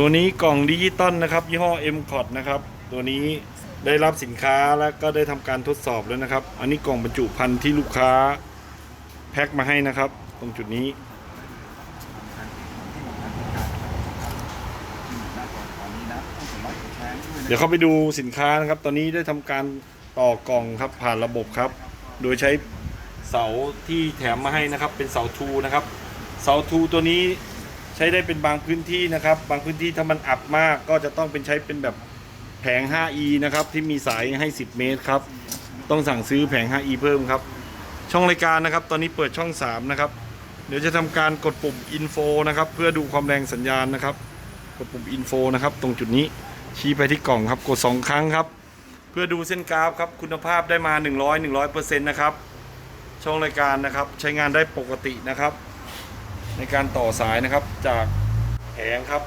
ตัวนี้กล่องดิจิตอลนะครับ ยี่ห้อ m c o t นะครับ ตัวนี้ได้รับสินค้าแล้วก็ได้ทำการทดสอบแล้วนะครับ อันนี้กล่องบรรจุภัณฑ์ที่ลูกค้าแพ็คมาให้นะครับ ตรงจุดนี้ เดี๋ยวเข้าไปดูสินค้านะครับ ตอนนี้ได้ทำการต่อกล่องครับผ่านระบบครับ โดยใช้เสาที่แถมมาให้นะครับ เป็นเสาทูนะครับ เสาทูตัวนี้ ใช้ได้เป็นบางพื้นที่นะครับ บางพื้นที่ถ้ามันอับมากก็จะต้องเป็นใช้เป็นแบบแผง 5e นะครับ ที่มีสายให้ 10 เมตรครับ ต้องสั่งซื้อแผง 5e เพิ่มครับ ช่องรายการนะครับ ตอนนี้เปิดช่อง 3 นะครับ เดี๋ยวจะทำการกดปุ่ม info นะครับ เพื่อดูความแรงสัญญาณนะครับ กดปุ่ม info นะครับ ตรงจุดนี้ชี้ไปที่กล่องครับ กด 2 ครั้งครับ เพื่อดูเส้นกราฟครับ คุณภาพได้มา 100 100%นะครับ ช่องรายการนะครับ ใช้งานได้ปกตินะครับ ในการต่อสายนะครับจากแผงครับ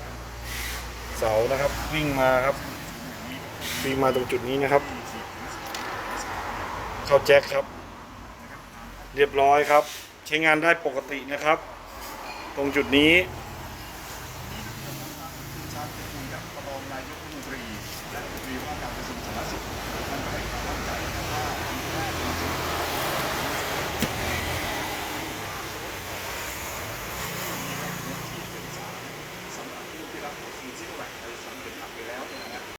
เสานะครับวิ่งมาครับวิ่งมาตรงจุดนี้นะครับ เข้าแจ็คครับ เรียบร้อยครับ ใช้งานได้ปกตินะครับ ตรงจุดนี้